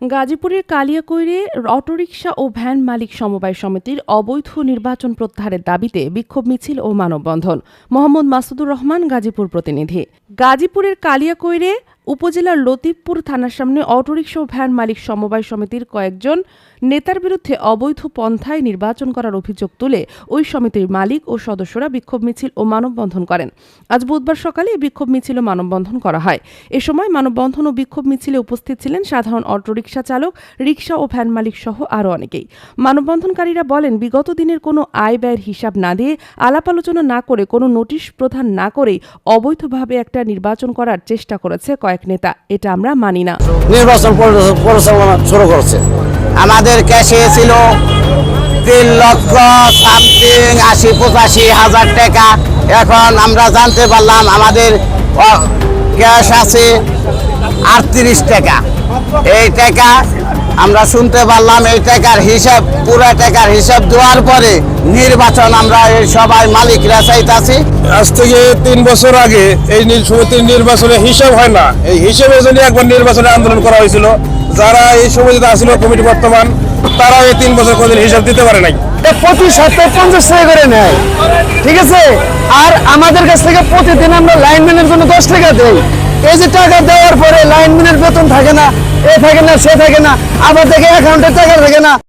গাজীপুরের কালিয়াকৈরে অটোরিকশা ও ভ্যান মালিক সমবায় সমিতির অবৈধ নির্বাচন প্রত্যাহারের দাবিতে বিক্ষোভ মিছিল ও মানববন্ধন। মোহাম্মদ মাসুদুর রহমান, গাজীপুর প্রতিনিধি। গাজীপুরের কালিয়াকৈরে উপজেলার লতিফপুর থানার সামনে অটোরিকশা ও ভ্যান মালিক সমবায় সমিতির কয়েকজন নেতার বিরুদ্ধে অবৈধ পন্থায় নির্বাচন করার অভিযোগ তুলে ওই সমিতির মালিক ও সদস্যরা বিক্ষোভ মিছিল ও মানববন্ধন করেন। আজ বুধবার সকালে বিক্ষোভ মিছিল ও মানববন্ধন করা হয়। এ সময় মানববন্ধন ও বিক্ষোভ মিছিলে উপস্থিত ছিলেন সাধারণ অটোরিকশা চালক, রিকশা ও ভ্যান মালিক সহ আরও অনেকেই। মানববন্ধনকারীরা বলেন, বিগত দিনের কোনো আয় ব্যয়ের হিসাব না দিয়ে আলাপ আলোচনা না করে কোনো নোটিশ প্রদান না করেই অবৈধভাবে একটা নির্বাচন করার চেষ্টা করেছে কয়েক নেতা, এটা আমরা মানি না। নির্বাচন পরিচালনা শুরু করছে। আমাদের ক্যাশে ছিল তিন লক্ষ সামথিং আশি পঁচাশি হাজার টাকা। এখন আমরা জানতে পারলাম আমাদের ক্যাশ আছে আটত্রিশ টাকা। এই টাকা আমরা শুনতে পারলাম এই টাকার হিসাব পুরো টাকার হিসাব দেওয়ার পরে নির্বাচন আমরা এই সবাই মালিকরা চাইতাছি। আজ থেকে তিন বছর আগে এই সমিতির নির্বাচনে হিসাব হয় না। এই হিসেবের জন্য একবার নির্বাচনে আন্দোলন করা হয়েছিল। যারা এই সমিতিতে আসছিল কমিটি বর্তমান তারা এই তিন বছর কোনদিন হিসাব দিতে পারে নাই। প্রতি সপ্তাহে পঞ্চাশ টাকা করে নেয়। ঠিক আছে? আর আমাদের কাছ থেকে প্রতিদিন আমরা লাইনম্যানের জন্য দশ টাকা দেই। এই যে টাকা দেওয়ার পরে লাইনম্যানের বেতন থাকে না, এ থাকে না, সে থাকে না, আবার দেখে অ্যাকাউন্টে টাকা থাকে না।